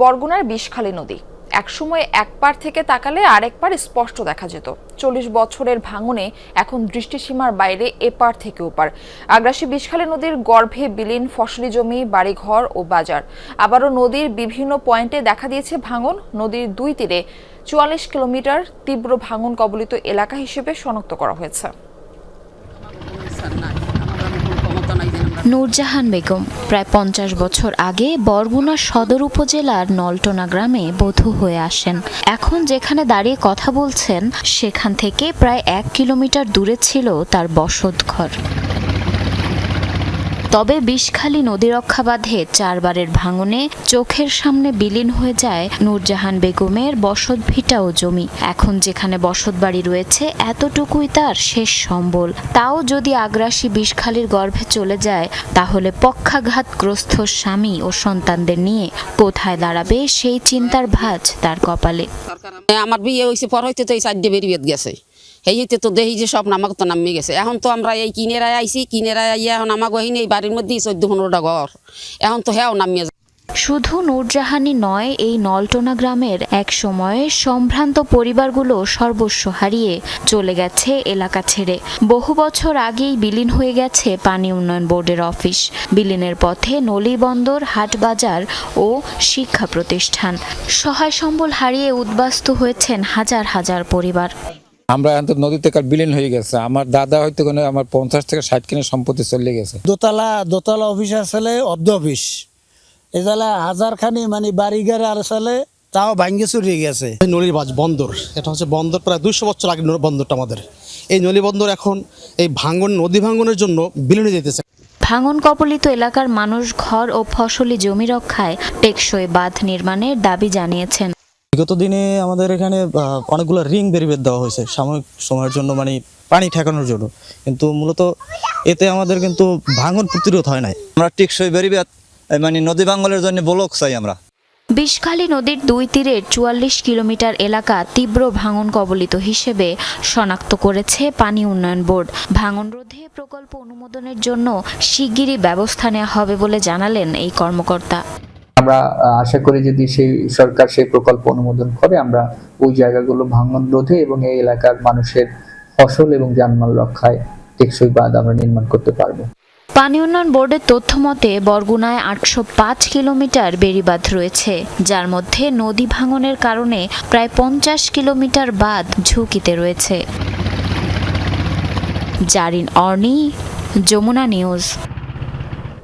বরগুনার বিষখালী নদী। একসময় এক পার থেকে তাকালে আরেক পার স্পষ্ট দেখা যেত। চল্লিশ বছরের ভাঙনে এখন দৃষ্টিসীমার বাইরে এপার থেকে ওপার আগ্রাসী বিষখালী নদীর গর্ভে বিলীন ফসলি জমি, বাড়িঘর ও বাজার। আবারও নদীর বিভিন্ন পয়েন্টে দেখা দিয়েছে ভাঙন। নদীর দুই তীরে চুয়াল্লিশ কিলোমিটার তীব্র ভাঙন কবলিত এলাকা হিসেবে শনাক্ত করা হয়েছে। নূরজাহান বেগম। প্রায় পঞ্চাশ বছর আগে বরগুনা সদর উপজেলার নলটনা গ্রামে বধূ হয়ে আসেন। এখন যেখানে দাঁড়িয়ে কথা বলছেন, সেখান থেকে প্রায় এক কিলোমিটার দূরে ছিল তার বসতঘর। তবে বিষখালী নদী রক্ষা বাঁধে চারবারের ভাঙনে চোখের সামনে বিলীন হয়ে যায় নূরজাহান বেগমের বসত ভিটা ও জমি। এখন যেখানে বসত বাড়ি রয়েছে, এতটুকুই তার শেষ সম্বল। তাও যদি আগ্রাসী বিষখালীর গর্ভে চলে যায়, তাহলে পক্ষাঘাতগ্রস্ত স্বামী ও সন্তানদের নিয়ে কোথায় দাঁড়াবে সেই চিন্তার ভাঁজ তার কপালে। আমার বিয়ে হয়েছে, পর হইতে তো এই চারটে বেরিয়ে গেছে। হইতে তো দেখি যে সব নামাক তো নামিয়ে গেছে। এখন তো আমরা এই কিনেরায় আইছি কিনেরায় আইয়া এখন আমাকে হইনি এই বাড়ির মধ্যেই চোদ্দ পনেরোটা ঘর। এখন তো হ্যাঁ নামিয়ে। শুধু নূরজাহানি নয়, এই নলটনা গ্রামের এক সময়ে সম্ভ্রান্ত পরিবারগুলো সর্বস্ব হারিয়ে চলে গেছে এলাকা ছেড়ে। বহু বছর আগেই বিলীন হয়ে গেছে পানি উন্নয়ন বোর্ডের অফিস। বিলীনের পথে নলিবন্দর হাটবাজার ও শিক্ষা প্রতিষ্ঠান। সহায় সম্বল হারিয়ে উদ্বাস্ত হয়েছেন হাজার হাজার পরিবার। আমরা এখন তো নদী থেকে বিলীন হয়ে গেছে। আমার দাদা হয়তো কোনো আমার পঞ্চাশ থেকে ষাট কিনে সম্পত্তি চলে গেছে। দোতলা দোতলা অফিস আসলে অর্ধ অফিস এজালা হাজার খানি মানে বাড়ি গাড়ি আর আসলে তাও ভাঙ্গে চুরিয়ে গেছে। এই নলিবাজ বন্দর এটা হচ্ছে বন্দর প্রায় দুশো বছর আগে বন্দরটা আমাদের। এই নলি বন্দর এখন এই ভাঙ্গন নদী ভাঙ্গনের জন্য বিলীনে যেতেছে ভাঙন কবলিত এলাকার মানুষ ঘর ও ফসলি জমি রক্ষায় টেকসই বাঁধ নির্মাণের দাবি জানিয়েছেন। বিগত দিনে আমাদের এখানে অনেকগুলো রিং বেরিয়ে দেওয়া হয়েছে সাময়িক সময়ের জন্য মানে পানি ঠেকানোর জন্য। কিন্তু মূলত এতে আমাদের কিন্তু ভাঙন প্রতিরোধ হয় নাই। আমরা টেকসই বেরিবাদ মানে নদী বাঙ্গলের জন্য ব্লক চাই আমরা। বিষখালী নদীর দুই তীরের চুয়াল্লিশ কিলোমিটার এলাকা তীব্র ভাঙন কবলিত হিসেবে শনাক্ত করেছে পানি উন্নয়ন বোর্ড। ভাঙন রোধে প্রকল্প অনুমোদনের জন্য শিগগিরই ব্যবস্থা নেওয়া হবে বলে জানালেন এই কর্মকর্তা। আমরা আশা করি যদি সেই সরকার সেই প্রকল্প অনুমোদন করে, আমরা ওই জায়গাগুলো ভাঙন রোধে এবং এই এলাকার মানুষের ফসল এবং জানমাল রক্ষায় টেকসই বাঁধ আমরা নির্মাণ করতে পারব। পানি উন্নয়ন বোর্ডের তথ্য মতে, বরগুনায় আটশো পাঁচ কিলোমিটার বেড়িবাঁধ রয়েছে, যার মধ্যে নদী ভাঙনের কারণে প্রায় পঞ্চাশ কিলোমিটার বাঁধ ঝুঁকিতে রয়েছে। জারিন অর্নি, যমুনা নিউজ।